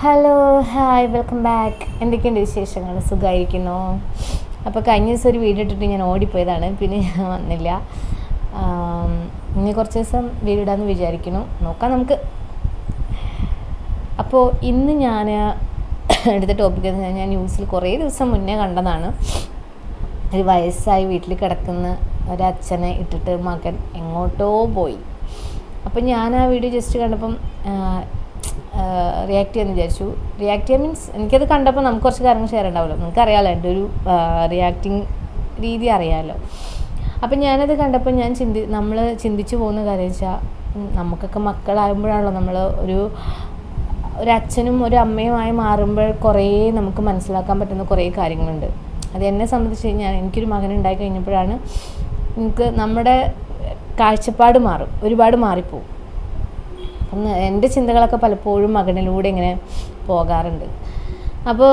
Hello hi welcome back എന്തൊക്കെയുണ്ട് വിശേഷങ്ങൾ? സുഖമായിരിക്കുന്നു അപ്പോൾ കഴിഞ്ഞ ദിവസം ഒരു വീഡിയോ ഇട്ടിട്ട് ഞാൻ ഓടിപ്പോയതാണ്. പിന്നെ ഞാൻ വന്നില്ല. ഇനി കുറച്ച് ദിവസം വീഡിയോ ഇടാമെന്ന് വിചാരിക്കുന്നു. നോക്കാം നമുക്ക്. അപ്പോൾ ഇന്ന് ഞാൻ എടുത്ത ടോപ്പിക് എന്ന് ഞാൻ ന്യൂസിൽ കുറേ ദിവസം മുന്നേ കണ്ടതാണ്. ഒരു വയസ്സായി വീട്ടിൽ കിടക്കുന്ന ഒരച്ഛനെ ഇട്ടിട്ട് മകൻ എങ്ങോട്ടോ പോയി. അപ്പം ഞാൻ ആ വീഡിയോ ജസ്റ്റ് കണ്ടപ്പം റിയാക്ട് ചെയ്യാമെന്ന് വിചാരിച്ചു. റിയാക്ട് ചെയ്യാൻ മീൻസ് എനിക്കത് കണ്ടപ്പോൾ നമുക്ക് കുറച്ച് കാര്യങ്ങൾ ഷെയർ ഉണ്ടാവുമല്ലോ നിങ്ങൾക്കറിയാമല്ലോ എന്റെ ഒരു റിയാക്ടിങ് രീതി അറിയാമല്ലോ അപ്പം ഞാനത് കണ്ടപ്പോൾ ഞാൻ ചിന്തി നമ്മൾ ചിന്തിച്ചു പോകുന്ന കാര്യം വെച്ചാൽ നമുക്കൊക്കെ മക്കളാകുമ്പോഴാണല്ലോ നമ്മൾ ഒരു ഒരു അച്ഛനും ഒരു അമ്മയുമായി മാറുമ്പോൾ കുറേ നമുക്ക് മനസ്സിലാക്കാൻ പറ്റുന്ന കുറേ കാര്യങ്ങളുണ്ട്. അത് എന്നെ സംബന്ധിച്ച് കഴിഞ്ഞാൽ എനിക്കൊരു മകൻ ഉണ്ടായി കഴിഞ്ഞപ്പോഴാണ് നമുക്ക് നമ്മുടെ കാഴ്ചപ്പാട് മാറും. ഒരുപാട് മാറിപ്പോവും. അപ്പം എന്റെ ചിന്തകളൊക്കെ പലപ്പോഴും മകനിലൂടെ ഇങ്ങനെ പോകാറുണ്ട്. അപ്പോൾ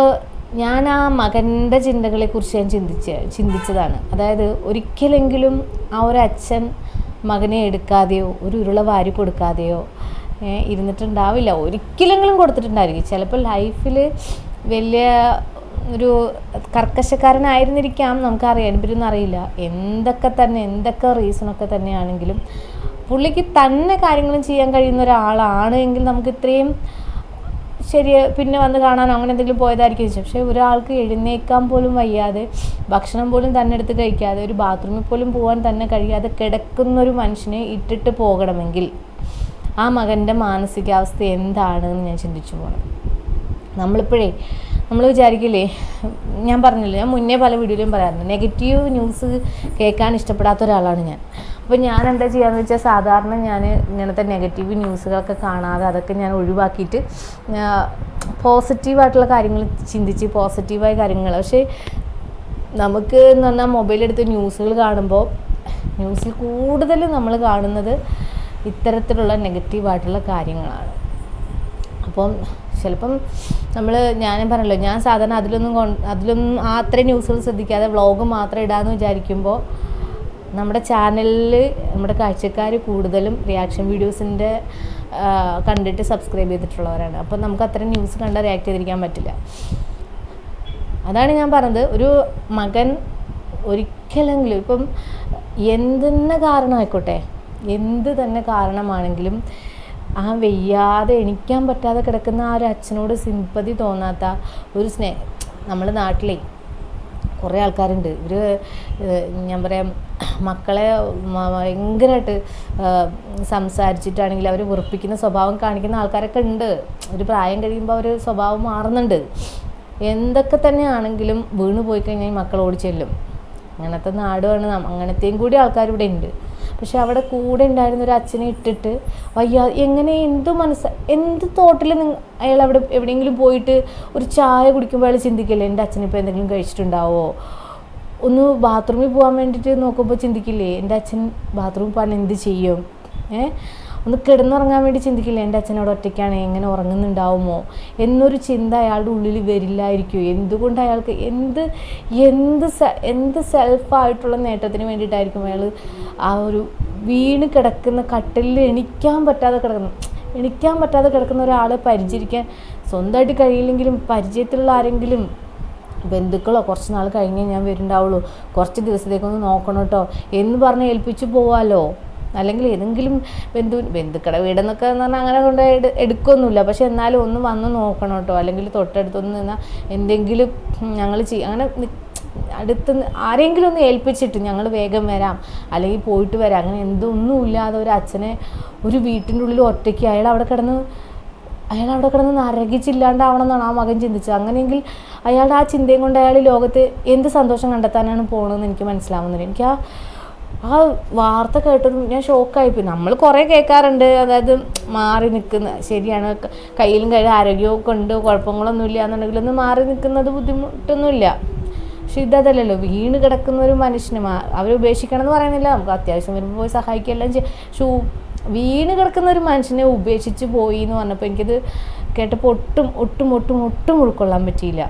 ഞാൻ ആ മകന്റെ ചിന്തകളെക്കുറിച്ച് ഞാൻ ചിന്തിച്ച് ചിന്തിച്ചതാണ്. അതായത് ഒരിക്കലെങ്കിലും ആ ഒരു അച്ഛൻ മകനെ എടുക്കാതെയോ ഒരു ഉരുള വാരി കൊടുക്കാതെയോ ഇരുന്നിട്ടുണ്ടാവില്ല. ഒരിക്കലെങ്കിലും കൊടുത്തിട്ടുണ്ടായിരിക്കും. ചിലപ്പോൾ ലൈഫിൽ വലിയ ഒരു കർക്കശക്കാരനായിരുന്നിരിക്കാം നമുക്കറിയാൻ പറ്റുന്നറിയില്ല അറിയില്ല. എന്തൊക്കെ തന്നെ എന്തൊക്കെ റീസണൊക്കെ തന്നെയാണെങ്കിലും പുള്ളിക്ക് തന്നെ കാര്യങ്ങളും ചെയ്യാൻ കഴിയുന്ന ഒരാളാണ് എങ്കിൽ നമുക്ക് ഇത്രയും ശരി പിന്നെ വന്ന് കാണാനോ അങ്ങനെ എന്തെങ്കിലും പോയതായിരിക്കും ചോദിച്ചു പക്ഷേ ഒരാൾക്ക് എഴുന്നേക്കാൻ പോലും വയ്യാതെ ഭക്ഷണം പോലും തന്നെ എടുത്ത് കഴിക്കാതെ ഒരു ബാത്റൂമിൽ പോലും പോകാൻ തന്നെ കഴിയാതെ കിടക്കുന്ന ഒരു മനുഷ്യനെ ഇട്ടിട്ട് പോകണമെങ്കിൽ ആ മകന്റെ മാനസികാവസ്ഥ എന്താണെന്ന് ഞാൻ ചിന്തിച്ചു പോകണം നമ്മളിപ്പോഴേ നമ്മൾ വിചാരിക്കില്ലേ ഞാൻ പറഞ്ഞില്ലേ ഞാൻ മുന്നേ പല വീഡിയോയിലും പറയാറുണ്ട് നെഗറ്റീവ് ന്യൂസ് കേൾക്കാൻ ഇഷ്ടപ്പെടാത്ത ഒരാളാണ് ഞാൻ. അപ്പോൾ ഞാൻ എന്താ ചെയ്യാന്ന് വെച്ചാൽ സാധാരണ ഞാൻ ഇങ്ങനത്തെ നെഗറ്റീവ് ന്യൂസുകളൊക്കെ കാണാതെ അതൊക്കെ ഞാൻ ഒഴിവാക്കിയിട്ട് പോസിറ്റീവായിട്ടുള്ള കാര്യങ്ങൾ ചിന്തിച്ച് പോസിറ്റീവായ കാര്യങ്ങൾ പക്ഷേ നമുക്ക് എന്ന് പറഞ്ഞാൽ മൊബൈലെടുത്ത് ന്യൂസുകൾ കാണുമ്പോൾ ന്യൂസിൽ കൂടുതൽ നമ്മൾ കാണുന്നത് ഇത്തരത്തിലുള്ള നെഗറ്റീവായിട്ടുള്ള കാര്യങ്ങളാണ്. അപ്പം ചിലപ്പം നമ്മൾ ഞാൻ പറഞ്ഞല്ലോ ഞാൻ സാധാരണ അതിലൊന്നും അതിലൊന്നും അത്രയും ന്യൂസുകൾ ശ്രദ്ധിക്കാതെ വ്ളോഗ് മാത്രം ഇടാമെന്ന് വിചാരിക്കുമ്പോൾ നമ്മുടെ ചാനലിൽ നമ്മുടെ കാഴ്ചക്കാർ കൂടുതലും റിയാക്ഷൻ വീഡിയോസിന്റെ കണ്ടിട്ട് സബ്സ്ക്രൈബ് ചെയ്തിട്ടുള്ളവരാണ്. അപ്പം നമുക്ക് അത്രയും ന്യൂസ് കണ്ടാൽ റിയാക്ട് ചെയ്തിരിക്കാൻ പറ്റില്ല. അതാണ് ഞാൻ പറഞ്ഞത്. ഒരു മകൻ ഒരിക്കലെങ്കിലും ഇപ്പം എന്തെന്നെ കാരണമായിക്കോട്ടെ എന്ത് തന്നെ കാരണമാണെങ്കിലും ആ വെയ്യാതെ എണിക്കാൻ പറ്റാതെ കിടക്കുന്ന ആ ഒരു അച്ഛനോട് സിമ്പതി തോന്നാത്ത ഒരു സ്നേഹം നമ്മുടെ നാട്ടിലേ കുറേ ആൾക്കാരുണ്ട്. ഇവർ ഞാൻ പറയാം മക്കളെ ഭയങ്കരമായിട്ട് സംസാരിച്ചിട്ടാണെങ്കിൽ അവർ വെറുപ്പിക്കുന്ന സ്വഭാവം കാണിക്കുന്ന ആൾക്കാരൊക്കെ ഉണ്ട്. ഒരു പ്രായം കഴിയുമ്പോൾ അവർ സ്വഭാവം മാറുന്നുണ്ട്. എന്തൊക്കെ തന്നെ ആണെങ്കിലും വീണ് പോയി കഴിഞ്ഞാൽ മക്കൾ ചെല്ലും അങ്ങനത്തെ നാടുമാണ് അങ്ങനത്തെയും കൂടി ആൾക്കാർ ഇവിടെ ഉണ്ട് പക്ഷെ അവിടെ കൂടെ ഉണ്ടായിരുന്ന ഒരു അച്ഛനെ ഇട്ടിട്ട് വയ്യ എങ്ങനെ എന്ത് മനസ്സ എന്ത് തോട്ടിൽ അയാൾ അവിടെ എവിടെയെങ്കിലും പോയിട്ട് ഒരു ചായ കുടിക്കുമ്പോൾ അയാൾ ചിന്തിക്കില്ലേ എന്റെ അച്ഛനിപ്പോൾ എന്തെങ്കിലും കഴിച്ചിട്ടുണ്ടാവോ? ഒന്ന് ബാത്റൂമിൽ പോകാൻ വേണ്ടിയിട്ട് നോക്കുമ്പോൾ ചിന്തിക്കില്ലേ എന്റെ അച്ഛൻ ബാത്റൂമിൽ പോകാൻ എന്ത് ചെയ്യും? ഏ? ഒന്ന് കിടന്നുറങ്ങാൻ വേണ്ടി ചിന്തിക്കില്ല? എന്റെ അച്ഛനോട് ഒറ്റയ്ക്കാണ്. എങ്ങനെ ഉറങ്ങുന്നുണ്ടാവുമോ? എന്നൊരു ചിന്ത അയാളുടെ ഉള്ളിൽ വരില്ലായിരിക്കും എന്തുകൊണ്ട് അയാൾക്ക് എന്ത് എന്ത് എന്ത് സെൽഫായിട്ടുള്ള നേട്ടത്തിന് വേണ്ടിയിട്ടായിരിക്കും അയാൾ ആ ഒരു വീണ് കിടക്കുന്ന കട്ടിലിൽ എണിക്കാൻ പറ്റാതെ കിടക്കുന്നു എണിക്കാൻ പറ്റാതെ കിടക്കുന്ന ഒരാളെ പരിചരിക്കാൻ സ്വന്തമായിട്ട് കഴിയില്ലെങ്കിലും പരിചയത്തിലുള്ള ആരെങ്കിലും ബന്ധുക്കളോ കുറച്ച് നാൾ കഴിഞ്ഞേ ഞാൻ വരുന്നുണ്ടാവുള്ളൂ. കുറച്ച് ദിവസത്തേക്കൊന്ന് നോക്കണം കേട്ടോ. എന്ന് പറഞ്ഞ് ഏൽപ്പിച്ചു പോവാലോ? അല്ലെങ്കിൽ ഏതെങ്കിലും ബന്ധു ബന്ധുക്കളെ വീടെന്നൊക്കെ എന്ന് പറഞ്ഞാൽ അങ്ങനെ കൊണ്ട് എടുക്കൊന്നുമില്ല. പക്ഷെ എന്നാലും ഒന്ന് വന്ന് നോക്കണം കേട്ടോ. അല്ലെങ്കിൽ തൊട്ടടുത്തൊന്ന് നിന്നാൽ എന്തെങ്കിലും ഞങ്ങൾ ചെയ്യും അങ്ങനെ അടുത്ത് ആരെങ്കിലും ഒന്ന് ഏൽപ്പിച്ചിട്ട് ഞങ്ങൾ വേഗം വരാം. അല്ലെങ്കിൽ പോയിട്ട് വരാം. അങ്ങനെ എന്തൊന്നും ഇല്ലാതെ ഒരു അച്ഛനെ ഒരു വീട്ടിന്റെ ഉള്ളിൽ ഒറ്റയ്ക്ക് അയാൾ അവിടെ കിടന്ന് അയാൾ അവിടെ കിടന്ന് നരകിച്ചില്ലാണ്ടാവണം എന്നാണ് ആ മകൻ ചിന്തിച്ചത്. അങ്ങനെയെങ്കിൽ അയാളുടെ ആ ചിന്തയും കൊണ്ട് അയാൾ ലോകത്ത് എന്ത് സന്തോഷം കണ്ടെത്താനാണ് പോകണമെന്ന് എനിക്ക് മനസ്സിലാവുന്നില്ല. എനിക്ക് ആ ആ വാർത്ത കേട്ടതും ഞാൻ ഷോക്കായിപ്പോയി നമ്മൾ കുറേ കേൾക്കാറുണ്ട്. അതായത് മാറി നിൽക്കുന്ന ശരിയാണ് കയ്യിലും കയ്യിൽ ആരോഗ്യമൊക്കെ ഉണ്ട് കുഴപ്പങ്ങളൊന്നുമില്ല എന്നുണ്ടെങ്കിൽ ഒന്ന് മാറി നിൽക്കുന്നത് ബുദ്ധിമുട്ടൊന്നുമില്ല. പക്ഷെ ഇതല്ലല്ലോ വീണ് കിടക്കുന്ന ഒരു മനുഷ്യന് അവരെ ഉപേക്ഷിക്കണം എന്ന് പറയുന്നില്ല. നമുക്ക് അത്യാവശ്യം വരുമ്പോൾ പോയി സഹായിക്കുകയെല്ലാം ചെയ്യും. ഷൂ വീണ് കിടക്കുന്ന ഒരു മനുഷ്യനെ ഉപേക്ഷിച്ച് പോയി എന്ന് പറഞ്ഞപ്പോൾ എനിക്കത് കേട്ടപ്പോൾ ഒട്ടും ഒട്ടും ഒട്ടും ഒട്ടും ഉൾക്കൊള്ളാൻ പറ്റിയില്ല.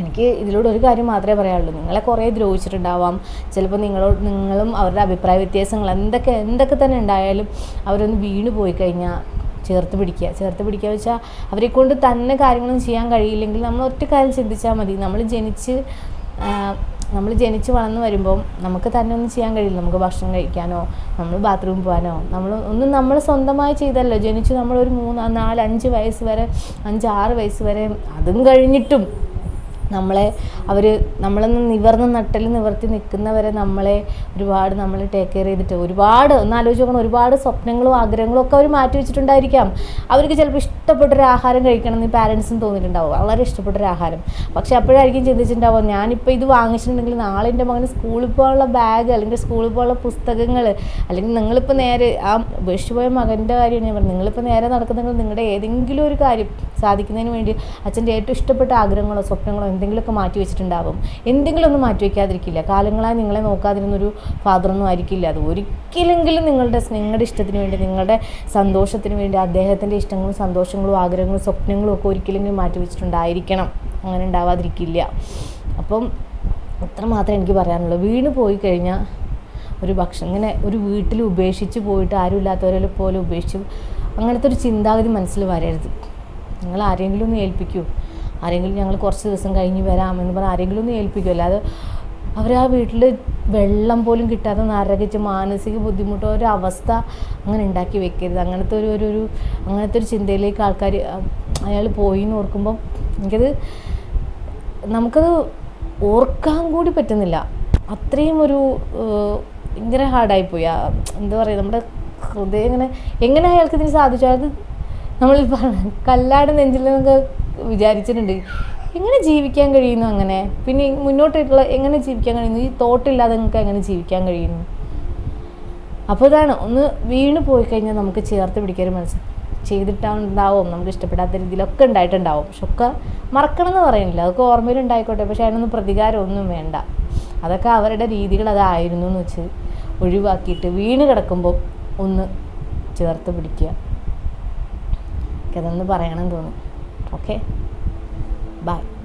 എനിക്ക് ഇതിലൂടെ ഒരു കാര്യം മാത്രമേ പറയാനുള്ളൂ. നിങ്ങളെ കുറേ ദ്രോഹിച്ചിട്ടുണ്ടാവാം. ചിലപ്പോൾ നിങ്ങളോട് നിങ്ങളും അവരുടെ അഭിപ്രായ വ്യത്യാസങ്ങൾ എന്തൊക്കെ എന്തൊക്കെ തന്നെ ഉണ്ടായാലും അവരൊന്ന് വീണ് പോയി കഴിഞ്ഞാൽ ചേർത്ത് പിടിക്കുക. ചേർത്ത് പിടിക്കുക വെച്ചാൽ അവരെ കൊണ്ട് തന്നെ കാര്യങ്ങളും ചെയ്യാൻ കഴിയില്ലെങ്കിൽ നമ്മൾ ഒറ്റ കാര്യം ചിന്തിച്ചാൽ മതി. നമ്മൾ ജനിച്ച് നമ്മൾ ജനിച്ച് വളർന്നു വരുമ്പോൾ നമുക്ക് തന്നെ ഒന്നും ചെയ്യാൻ കഴിയില്ല. നമുക്ക് ഭക്ഷണം കഴിക്കാനോ നമ്മൾ ബാത്റൂമിൽ പോകാനോ നമ്മൾ ഒന്നും നമ്മൾ സ്വന്തമായി ചെയ്തല്ലോ. ജനിച്ച് നമ്മളൊരു മൂന്ന് നാല് അഞ്ച് വയസ്സ് വരെ അഞ്ച് ആറ് വയസ്സ് വരെ അതും കഴിഞ്ഞിട്ടും നമ്മളെ അവർ നമ്മളൊന്ന് നിവർന്ന് നട്ടൽ നിവർത്തി നിൽക്കുന്നവരെ നമ്മളെ ഒരുപാട് നമ്മൾ ടേക്ക് കെയർ ചെയ്തിട്ട് ഒരുപാട് ഒന്ന് ആലോചിച്ച് നോക്കണം ഒരുപാട് സ്വപ്നങ്ങളും ആഗ്രഹങ്ങളും ഒക്കെ അവർ മാറ്റി വെച്ചിട്ടുണ്ടായിരിക്കാം. അവർക്ക് ചിലപ്പോൾ ഇഷ്ടപ്പെട്ടൊരു ആഹാരം കഴിക്കണം എന്ന് പാരൻസിന് തോന്നിയിട്ടുണ്ടാവും. വളരെ ഇഷ്ടപ്പെട്ടൊരു ആഹാരം. പക്ഷെ അപ്പോഴായിരിക്കും ചിന്തിച്ചിട്ടുണ്ടാവും ഞാനിപ്പോൾ ഇത് വാങ്ങിച്ചിട്ടുണ്ടെങ്കിൽ നാളെ എന്റെ മകന് സ്കൂളിൽ പോകാനുള്ള ബാഗ് അല്ലെങ്കിൽ സ്കൂളിൽ പോകാനുള്ള പുസ്തകങ്ങൾ അല്ലെങ്കിൽ നിങ്ങളിപ്പോൾ നേരെ ആ ഉപേക്ഷിച്ച് പോയ മകന്റെ കാര്യം ഞാൻ പറഞ്ഞു നിങ്ങളിപ്പോൾ നേരെ നടക്കുന്നെങ്കിൽ നിങ്ങളുടെ ഏതെങ്കിലും ഒരു കാര്യം സാധിക്കുന്നതിന് വേണ്ടി അച്ഛന്റെ ഏറ്റവും ഇഷ്ടപ്പെട്ട ആഗ്രഹങ്ങളോ സ്വപ്നങ്ങളോ എന്തെങ്കിലുമൊക്കെ മാറ്റി വെച്ചിട്ടുണ്ടാവും. എന്തെങ്കിലും ഒന്നും മാറ്റി വയ്ക്കാതിരിക്കില്ല കാലങ്ങളായി നിങ്ങളെ നോക്കാതിരുന്നൊരു ഫാദറൊന്നും ആയിരിക്കില്ല. അത് ഒരിക്കലെങ്കിലും നിങ്ങളുടെ നിങ്ങളുടെ ഇഷ്ടത്തിന് വേണ്ടി നിങ്ങളുടെ സന്തോഷത്തിന് വേണ്ടി അദ്ദേഹത്തിന്റെ ഇഷ്ടങ്ങളും സന്തോഷങ്ങളും ആഗ്രഹങ്ങളും സ്വപ്നങ്ങളും ഒക്കെ ഒരിക്കലെങ്കിലും മാറ്റി വെച്ചിട്ടുണ്ടായിരിക്കണം. അങ്ങനെ ഉണ്ടാവാതിരിക്കില്ല. അപ്പം അത്ര മാത്രമേ എനിക്ക് പറയാനുള്ളൂ. വീണ് പോയി കഴിഞ്ഞാൽ ഒരു ഭക്ഷണം ഇങ്ങനെ ഒരു വീട്ടിൽ ഉപേക്ഷിച്ച് പോയിട്ട് ആരും ഇല്ലാത്തവരെ പോലെ ഉപേക്ഷിച്ച് അങ്ങനത്തെ ഒരു ചിന്താഗതി മനസ്സിൽ വരരുത്. നിങ്ങൾ ആരെങ്കിലും ഒന്ന് ഏൽപ്പിക്കൂ. ആരെങ്കിലും ഞങ്ങൾ കുറച്ച് ദിവസം കഴിഞ്ഞ് വരാമെന്ന് പറഞ്ഞാൽ ആരെങ്കിലും ഒന്ന് ഏൽപ്പിക്കും. അല്ലാതെ അവർ ആ വീട്ടിൽ വെള്ളം പോലും കിട്ടാതെ നരകിച്ച് മാനസിക ബുദ്ധിമുട്ടോ ഒരു അവസ്ഥ അങ്ങനെ ഉണ്ടാക്കി വെക്കരുത്. അങ്ങനത്തെ ഒരു ഒരു ഒരു അങ്ങനത്തെ ഒരു ചിന്തയിലേക്ക് ആൾക്കാർ അയാൾ പോയി എന്ന് ഓർക്കുമ്പം എനിക്കത് നമുക്കത് ഓർക്കാൻ കൂടി പറ്റുന്നില്ല. അത്രയും ഒരു ഭയങ്കര ഹാർഡായിപ്പോയി എന്താ പറയുക നമ്മുടെ ഹൃദയം ഇങ്ങനെ എങ്ങനെ അയാൾക്ക് ഇതിന് സാധിച്ചു? അയാൾക്ക് നമ്മൾ കല്ലാട് നെഞ്ചിൽ നിന്നൊക്കെ വിചാരിച്ചിട്ടുണ്ട്. എങ്ങനെ ജീവിക്കാൻ കഴിയുന്നു അങ്ങനെ? പിന്നെ മുന്നോട്ടായിട്ടുള്ള എങ്ങനെ ജീവിക്കാൻ കഴിയുന്നു? ഈ തോട്ടില്ലാതെ നിങ്ങൾക്ക് എങ്ങനെ ജീവിക്കാൻ കഴിയുന്നു? അപ്പോൾ ഇതാണ്. ഒന്ന് വീണ് പോയി കഴിഞ്ഞാൽ നമുക്ക് ചേർത്ത് പിടിക്കാൻ മനസ്സ് ചെയ്തിട്ടുണ്ടാവും. നമുക്ക് ഇഷ്ടപ്പെടാത്ത രീതിയിലൊക്കെ ഉണ്ടായിട്ടുണ്ടാവും. പക്ഷെ ഒക്കെ മറക്കണം എന്ന് പറയുന്നില്ല. അതൊക്കെ ഓർമ്മയിൽ ഉണ്ടായിക്കോട്ടെ. പക്ഷെ അതിനൊന്നും പ്രതികാരമൊന്നും വേണ്ട. അതൊക്കെ അവരുടെ രീതികൾ അതായിരുന്നു എന്ന് വെച്ച് ഒഴിവാക്കിയിട്ട് വീണ് കിടക്കുമ്പോൾ ഒന്ന് ചേർത്ത് പിടിക്കുക. എനിക്കതൊന്ന് പറയണം തോന്നി ഓക്കെ? बाय